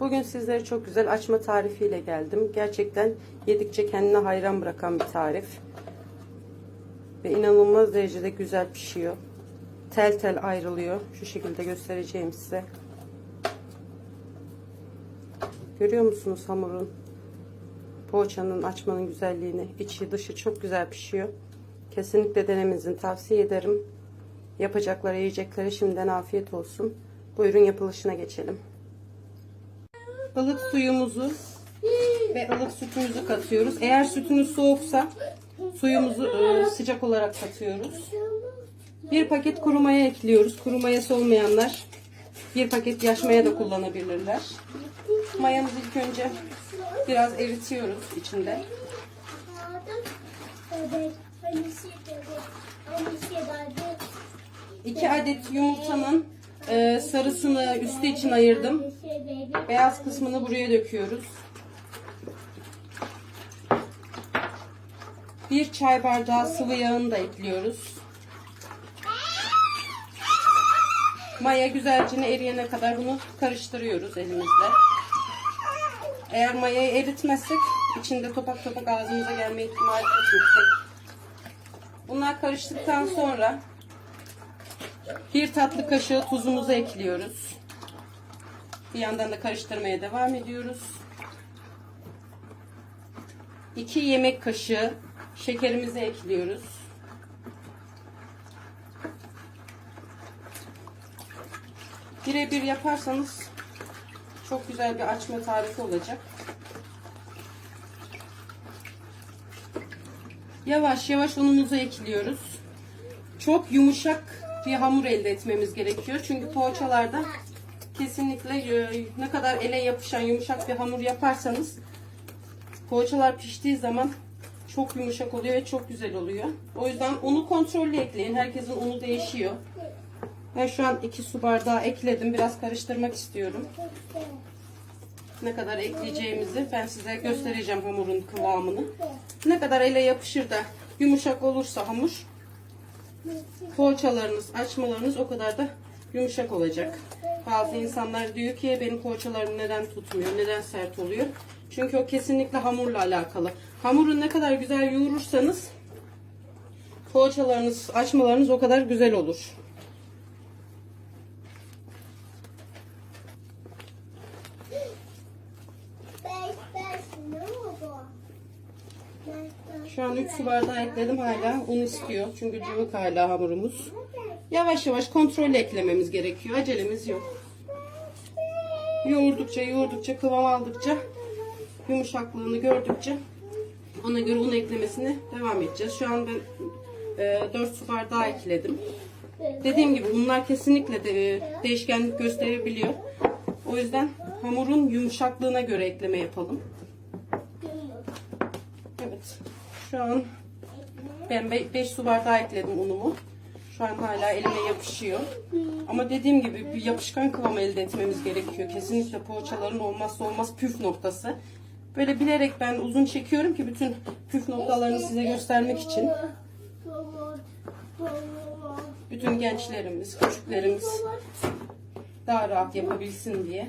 Bugün sizlere çok güzel açma tarifiyle geldim. Gerçekten yedikçe kendine hayran bırakan bir tarif. Ve inanılmaz derecede güzel pişiyor. Tel tel ayrılıyor. Şu şekilde göstereceğim size. Görüyor musunuz hamurun? Poğaçanın açmanın güzelliğini. İçi dışı çok güzel pişiyor. Kesinlikle denemenizi tavsiye ederim. Yapacaklara, yiyeceklere şimdiden afiyet olsun. Buyurun yapılışına geçelim. Ilık suyumuzu ve ılık sütümüzü katıyoruz. Eğer sütünüz soğuksa suyumuzu e, sıcak olarak katıyoruz. Bir paket kuru maya ekliyoruz. Kuru mayası olmayanlar bir paket yaş maya da kullanabilirler. Mayamızı ilk önce biraz eritiyoruz içinde. İki adet yumurtanın e, sarısını üstü için ayırdım. Beyaz kısmını buraya döküyoruz. Bir çay bardağı sıvı yağını da ekliyoruz. Maya güzelce eriyene kadar bunu karıştırıyoruz elimizle. Eğer mayayı eritmezsek içinde topak topak ağzımıza gelme ihtimali çok yüksek. Bunlar karıştıktan sonra bir tatlı kaşığı tuzumuzu ekliyoruz. Bir yandan da karıştırmaya devam ediyoruz. 2 yemek kaşığı şekerimizi ekliyoruz. Birebir yaparsanız çok güzel bir açma tarifi olacak. Yavaş yavaş unumuzu ekliyoruz. Çok yumuşak bir hamur elde etmemiz gerekiyor. Çünkü poğaçalarda kesinlikle e, ne kadar ele yapışan yumuşak bir hamur yaparsanız poğaçalar piştiği zaman çok yumuşak oluyor ve çok güzel oluyor. O yüzden unu kontrollü ekleyin. Herkesin unu değişiyor. Ben şu an 2 su bardağı ekledim. Biraz karıştırmak istiyorum. Ne kadar ekleyeceğimizi ben size göstereceğim hamurun kıvamını. Ne kadar ele yapışır da yumuşak olursa hamur poğaçalarınız, açmalarınız o kadar da yumuşak olacak. Bazı insanlar diyor ki benim poğaçalarım neden tutmuyor, neden sert oluyor? Çünkü o kesinlikle hamurla alakalı. Hamuru ne kadar güzel yoğurursanız poğaçalarınız, açmalarınız o kadar güzel olur. An 3 su bardağı ekledim hala. Un istiyor. Çünkü cıvık hala hamurumuz. Yavaş yavaş kontrollü eklememiz gerekiyor. Acelemiz yok. Yoğurdukça yoğurdukça kıvam aldıkça yumuşaklığını gördükçe ona göre un eklemesine devam edeceğiz. Şu an ben e, 4 su bardağı ekledim. Dediğim gibi unlar kesinlikle de, e, değişkenlik gösterebiliyor. O yüzden hamurun yumuşaklığına göre ekleme yapalım. Evet. Şu an ben 5 su bardağı ekledim unumu. Şu an hala elime yapışıyor. Ama dediğim gibi bir yapışkan kıvam elde etmemiz gerekiyor. Kesinlikle poğaçaların olmazsa olmaz püf noktası. Böyle bilerek ben uzun çekiyorum ki bütün püf noktalarını size göstermek için. Bütün gençlerimiz, küçüklerimiz daha rahat yapabilsin diye.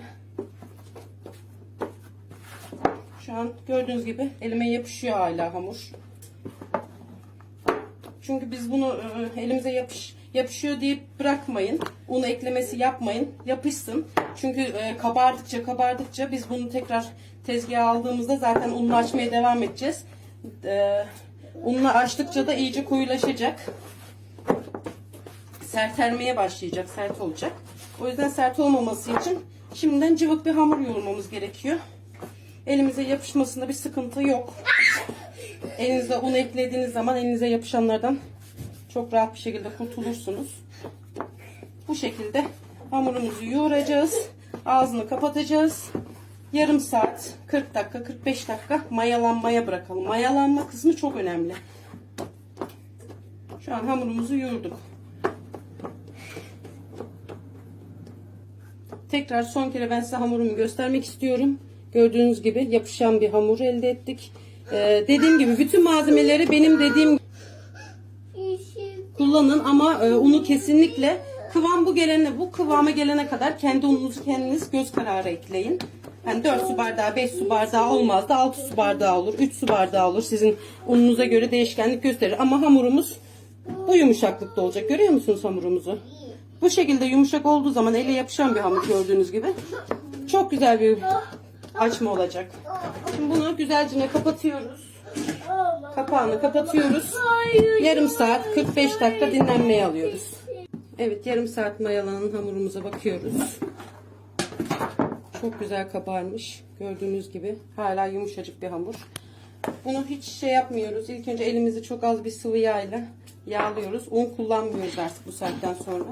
Şu an gördüğünüz gibi elime yapışıyor hala hamur. Çünkü biz bunu e, elimize yapış yapışıyor deyip bırakmayın. Un eklemesi yapmayın. Yapışsın. Çünkü e, kabardıkça kabardıkça biz bunu tekrar tezgaha aldığımızda zaten ununu açmaya devam edeceğiz. E, ununu açtıkça da iyice koyulaşacak. Sertermeye başlayacak. Sert olacak. O yüzden sert olmaması için şimdiden cıvık bir hamur yoğurmamız gerekiyor. Elimize yapışmasında bir sıkıntı yok. Elinize un eklediğiniz zaman elinize yapışanlardan çok rahat bir şekilde kurtulursunuz. Bu şekilde hamurumuzu yoğuracağız. Ağzını kapatacağız. Yarım saat, 40 dakika, 45 dakika mayalanmaya bırakalım. Mayalanma kısmı çok önemli. Şu an hamurumuzu yoğurduk. Tekrar son kere ben size hamurumu göstermek istiyorum. Gördüğünüz gibi yapışan bir hamur elde ettik. Ee, dediğim gibi bütün malzemeleri benim dediğim kullanın ama e, unu kesinlikle Kıvam bu gelene, bu kıvama gelene kadar kendi ununuzu kendiniz göz kararı ekleyin. Yani 4 su bardağı, 5 su bardağı olmaz da 6 su bardağı olur, 3 su bardağı olur. Sizin ununuza göre değişkenlik gösterir. Ama hamurumuz bu yumuşaklıkta olacak. Görüyor musunuz hamurumuzu? Bu şekilde yumuşak olduğu zaman ele yapışan bir hamur gördüğünüz gibi. Çok güzel bir açma olacak. Şimdi bunu güzelce kapatıyoruz. Kapağını kapatıyoruz. Yarım saat 45 dakika dinlenmeye alıyoruz. Evet yarım saat mayalanan hamurumuza bakıyoruz. Çok güzel kabarmış. Gördüğünüz gibi hala yumuşacık bir hamur. Bunu hiç şey yapmıyoruz. İlk önce elimizi çok az bir sıvı yağla yağlıyoruz. Un kullanmıyoruz artık bu saatten sonra.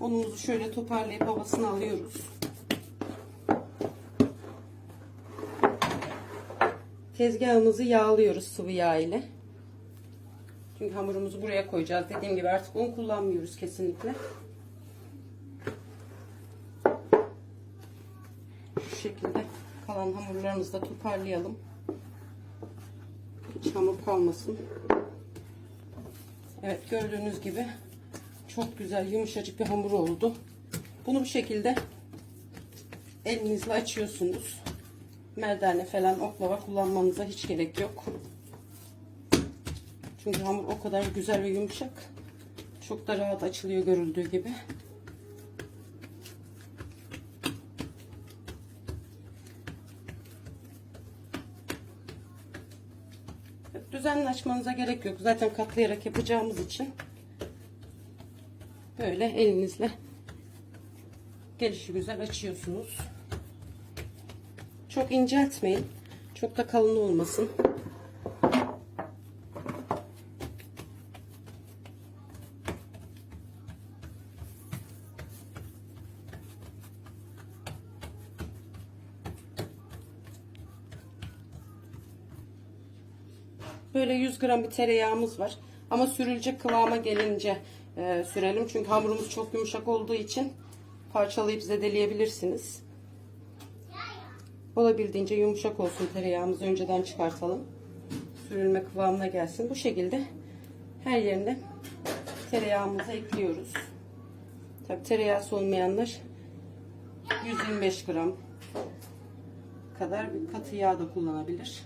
Unumuzu şöyle toparlayıp havasını alıyoruz. Tezgahımızı yağlıyoruz sıvı yağ ile. Çünkü hamurumuzu buraya koyacağız. Dediğim gibi artık un kullanmıyoruz kesinlikle. Şu şekilde kalan hamurlarımızı da toparlayalım. Hiç hamur kalmasın. Evet gördüğünüz gibi çok güzel yumuşacık bir hamur oldu. Bunu bu şekilde elinizle açıyorsunuz. Merdane falan oklava kullanmanıza hiç gerek yok. Çünkü hamur o kadar güzel ve yumuşak. Çok da rahat açılıyor görüldüğü gibi. Düzenli açmanıza gerek yok. Zaten katlayarak yapacağımız için böyle elinizle gelişi güzel açıyorsunuz. Çok inceltmeyin. Çok da kalın olmasın. Böyle 100 gram bir tereyağımız var. Ama sürülecek kıvama gelince e, sürelim. Çünkü hamurumuz çok yumuşak olduğu için parçalayıp zedeleyebilirsiniz. Olabildiğince yumuşak olsun tereyağımızı önceden çıkartalım. Sürülme kıvamına gelsin. Bu şekilde her yerine tereyağımızı ekliyoruz. Tabi tereyağı olmayanlar 125 gram kadar bir katı yağ da kullanabilir.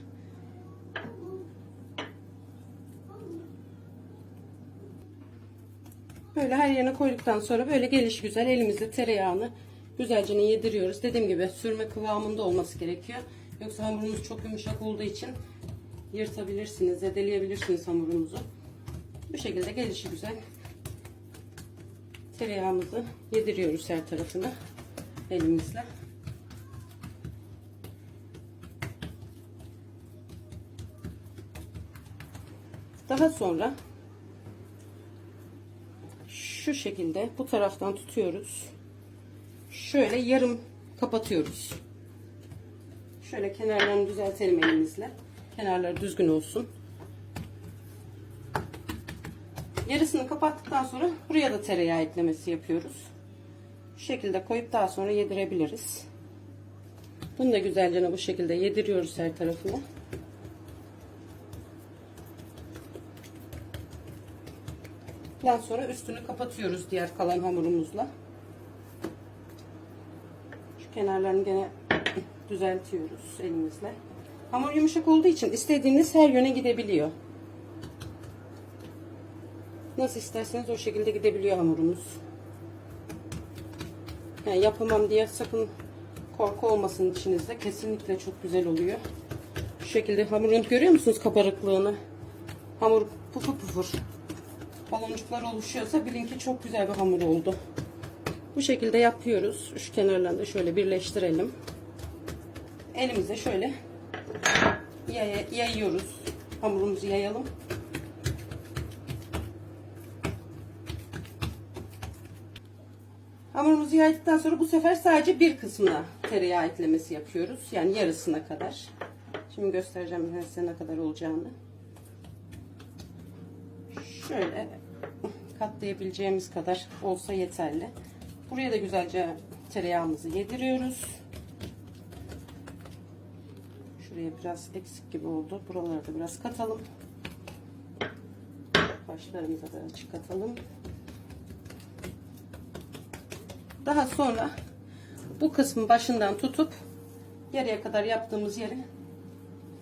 Böyle her yerine koyduktan sonra böyle geliş güzel elimizde tereyağını güzelce yediriyoruz. Dediğim gibi sürme kıvamında olması gerekiyor. Yoksa hamurumuz çok yumuşak olduğu için yırtabilirsiniz, zedeleyebilirsiniz hamurunuzu. Bu şekilde gelişi güzel tereyağımızı yediriyoruz her tarafına elimizle. Daha sonra şu şekilde bu taraftan tutuyoruz. Şöyle yarım kapatıyoruz. Şöyle kenarlarını düzeltelim elimizle. Kenarları düzgün olsun. Yarısını kapattıktan sonra buraya da tereyağı eklemesi yapıyoruz. Şu şekilde koyup daha sonra yedirebiliriz. Bunu da güzelce bu şekilde yediriyoruz her tarafına. Daha sonra üstünü kapatıyoruz diğer kalan hamurumuzla. Kenarlarını gene düzeltiyoruz elimizle. Hamur yumuşak olduğu için istediğiniz her yöne gidebiliyor. Nasıl isterseniz o şekilde gidebiliyor hamurumuz. Yani yapamam diye sakın korku olmasın içinizde. Kesinlikle çok güzel oluyor. Şu şekilde hamurun görüyor musunuz kabarıklığını? Hamur pufur pufur baloncuklar oluşuyorsa bilin ki çok güzel bir hamur oldu. Bu şekilde yapıyoruz. Şu kenarlarını da şöyle birleştirelim. Elimize şöyle yay yayıyoruz. Hamurumuzu yayalım. Hamurumuzu yaydıktan sonra bu sefer sadece bir kısmına tereyağı eklemesi yapıyoruz. Yani yarısına kadar. Şimdi göstereceğim size ne kadar olacağını şöyle katlayabileceğimiz kadar olsa yeterli. Buraya da güzelce tereyağımızı yediriyoruz. Şuraya biraz eksik gibi oldu. Buraları da biraz katalım. Başlarımıza da açık katalım. Daha sonra bu kısmın başından tutup yarıya kadar yaptığımız yeri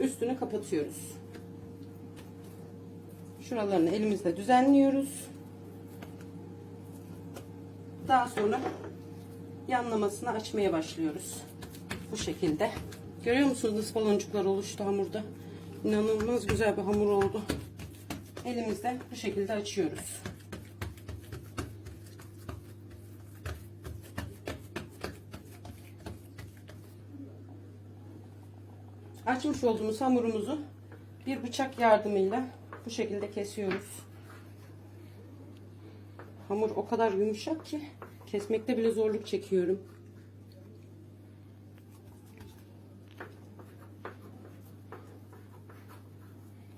üstünü kapatıyoruz. Şuralarını elimizle düzenliyoruz. Daha sonra yanlamasını açmaya başlıyoruz. Bu şekilde. Görüyor musunuz nasıl baloncuklar oluştu hamurda? İnanılmaz güzel bir hamur oldu. Elimizle bu şekilde açıyoruz. Açmış olduğumuz hamurumuzu bir bıçak yardımıyla bu şekilde kesiyoruz. Hamur o kadar yumuşak ki kesmekte bile zorluk çekiyorum.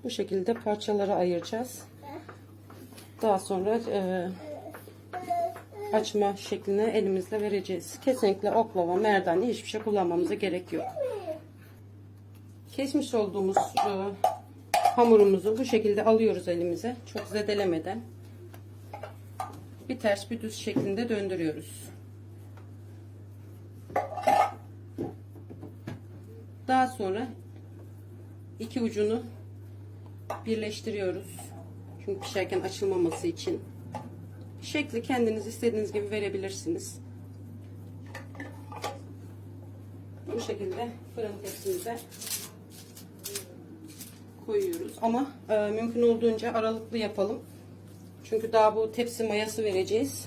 Bu şekilde parçalara ayıracağız. Daha sonra e, açma şekline elimizle vereceğiz. Kesinlikle oklava, merdane hiçbir şey kullanmamıza gerek yok. Kesmiş olduğumuz e, hamurumuzu bu şekilde alıyoruz elimize. Çok zedelemeden. Bir ters bir düz şeklinde döndürüyoruz. Daha sonra iki ucunu birleştiriyoruz. Çünkü pişerken açılmaması için. Şekli kendiniz istediğiniz gibi verebilirsiniz. Bu şekilde fırın tepsimize koyuyoruz. Ama e, mümkün olduğunca aralıklı yapalım. Çünkü daha bu tepsi mayası vereceğiz.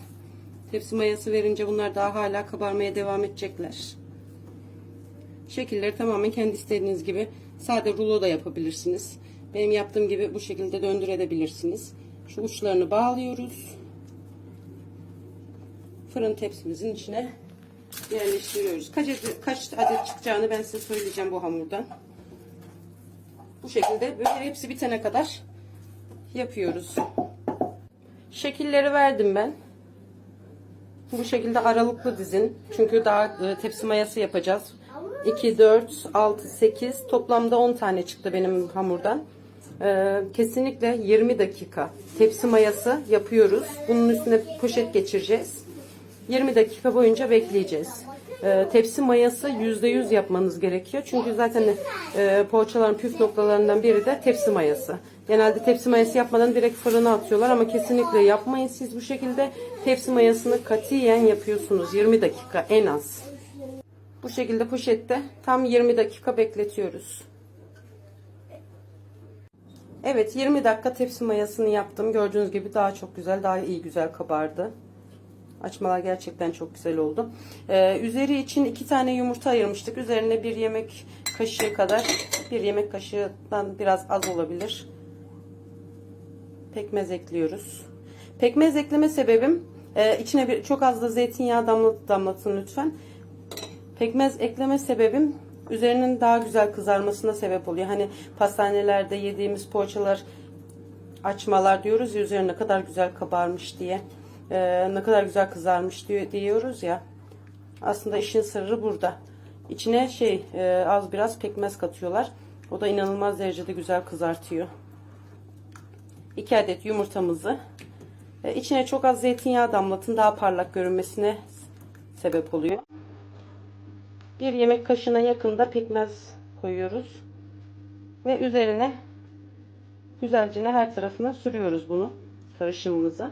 Tepsi mayası verince bunlar daha hala kabarmaya devam edecekler. Şekilleri tamamen kendi istediğiniz gibi sade rulo da yapabilirsiniz. Benim yaptığım gibi bu şekilde döndürebilirsiniz. Şu uçlarını bağlıyoruz. Fırın tepsimizin içine yerleştiriyoruz. Kaç adet, kaç adet çıkacağını ben size söyleyeceğim bu hamurdan. Bu şekilde böyle hepsi bitene kadar yapıyoruz. Şekilleri verdim ben. Bu şekilde aralıklı dizin. Çünkü daha e, tepsi mayası yapacağız. 2, 4, 6, 8 toplamda 10 tane çıktı benim hamurdan. Ee, kesinlikle 20 dakika tepsi mayası yapıyoruz. Bunun üstüne poşet geçireceğiz. 20 dakika boyunca bekleyeceğiz. Ee, tepsi mayası %100 yapmanız gerekiyor. Çünkü zaten e, poğaçaların püf noktalarından biri de tepsi mayası. Genelde tepsi mayası yapmadan direkt fırına atıyorlar ama kesinlikle yapmayın siz bu şekilde. Tepsi mayasını katiyen yapıyorsunuz 20 dakika en az. Bu şekilde poşette tam 20 dakika bekletiyoruz. Evet 20 dakika tepsi mayasını yaptım. Gördüğünüz gibi daha çok güzel, daha iyi güzel kabardı. Açmalar gerçekten çok güzel oldu. Ee, üzeri için iki tane yumurta ayırmıştık. Üzerine bir yemek kaşığı kadar, bir yemek kaşığından biraz az olabilir. Pekmez ekliyoruz. Pekmez ekleme sebebim e, içine bir, çok az da zeytinyağı damlat, damlatın lütfen. Pekmez ekleme sebebim üzerinin daha güzel kızarmasına sebep oluyor. Hani pastanelerde yediğimiz poğaçalar açmalar diyoruz ya üzerine ne kadar güzel kabarmış diye. Ee, ne kadar güzel kızarmış diyor, diyoruz ya. Aslında işin sırrı burada. İçine şey e, az biraz pekmez katıyorlar. O da inanılmaz derecede güzel kızartıyor. 2 adet yumurtamızı e, içine çok az zeytinyağı damlatın daha parlak görünmesine sebep oluyor. Bir yemek kaşığına yakında pekmez koyuyoruz. Ve üzerine güzelce her tarafına sürüyoruz bunu karışımımıza.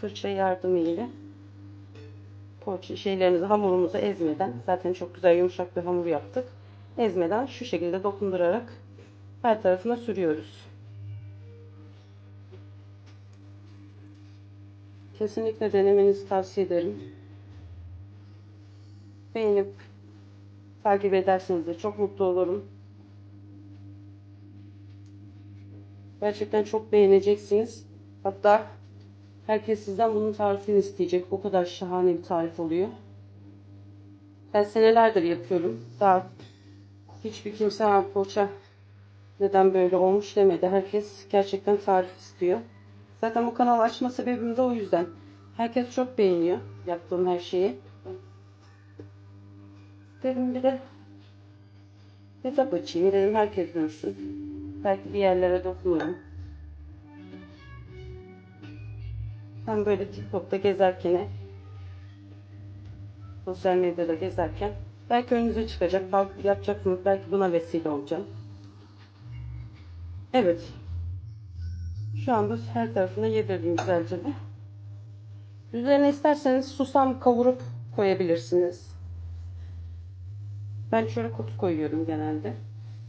Fırça yardımıyla poğaça şeylerimizi hamurumuzu ezmeden zaten çok güzel yumuşak bir hamur yaptık. Ezmeden şu şekilde dokundurarak her tarafına sürüyoruz. Kesinlikle denemenizi tavsiye ederim. Beğenip takip ederseniz de çok mutlu olurum. Gerçekten çok beğeneceksiniz. Hatta herkes sizden bunun tarifini isteyecek. O kadar şahane bir tarif oluyor. Ben senelerdir yapıyorum. Daha hiçbir kimse "Ha, poğaça neden böyle olmuş demedi. Herkes gerçekten tarif istiyor. Zaten bu kanal açma sebebim de o yüzden. Herkes çok beğeniyor yaptığım her şeyi. Dedim bir de hesap açayım dedim herkes görsün. Belki bir yerlere dokunurum. Hem böyle TikTok'ta gezerken sosyal medyada gezerken belki önünüze çıkacak, belki yapacaksınız, belki buna vesile olacağım. Evet. Şu anda her tarafına yedirdim güzelce de. Üzerine isterseniz susam kavurup koyabilirsiniz. Ben şöyle kutu koyuyorum genelde.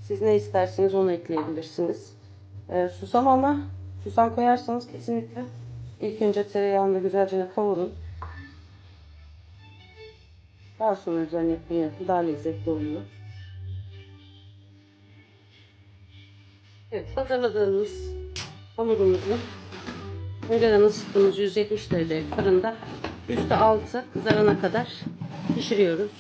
Siz ne isterseniz onu ekleyebilirsiniz. Ee, susam ama susam koyarsanız kesinlikle ilk önce tereyağında güzelce kavurun. Daha sonra üzerine ekleyin. Daha lezzetli oluyor. Evet, hazırladığımız hamurumuzu önceden ısıttığımız 170 derece fırında üstü altı kızarana kadar pişiriyoruz.